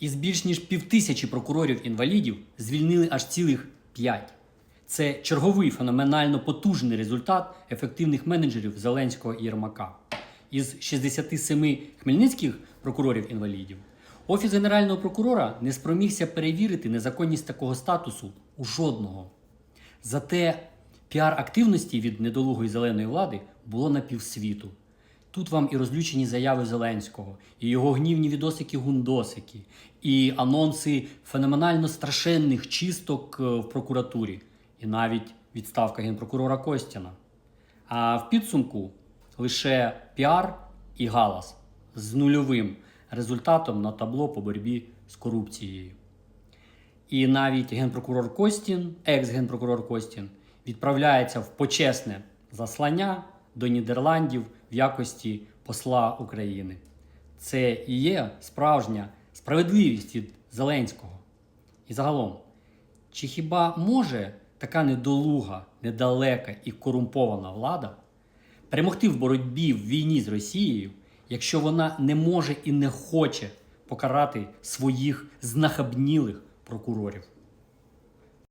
Із більш ніж півтисячі прокурорів-інвалідів звільнили аж цілих п'ять. Це черговий феноменально потужний результат ефективних менеджерів Зеленського і Єрмака. Із 67 хмельницьких прокурорів-інвалідів Офіс Генерального прокурора не спромігся перевірити незаконність такого статусу у жодного. Зате піар-активності від недолугої зеленої влади було на півсвіту. Тут вам і розлючені заяви Зеленського, і його гнівні відосики-гундосики, і анонси феноменально страшенних чисток е, в прокуратурі, і навіть відставка генпрокурора Костяна. А в підсумку лише піар і галас з нульовим результатом на табло по боротьбі з корупцією. І навіть генпрокурор Костін, екс-генпрокурор Костін, відправляється в почесне заслання до Нідерландів в якості посла України. Це і є справжня справедливість від Зеленського. І загалом, чи хіба може така недолуга, недалека і корумпована влада перемогти в боротьбі в війні з Росією, якщо вона не може і не хоче покарати своїх знахабнілих прокурорів?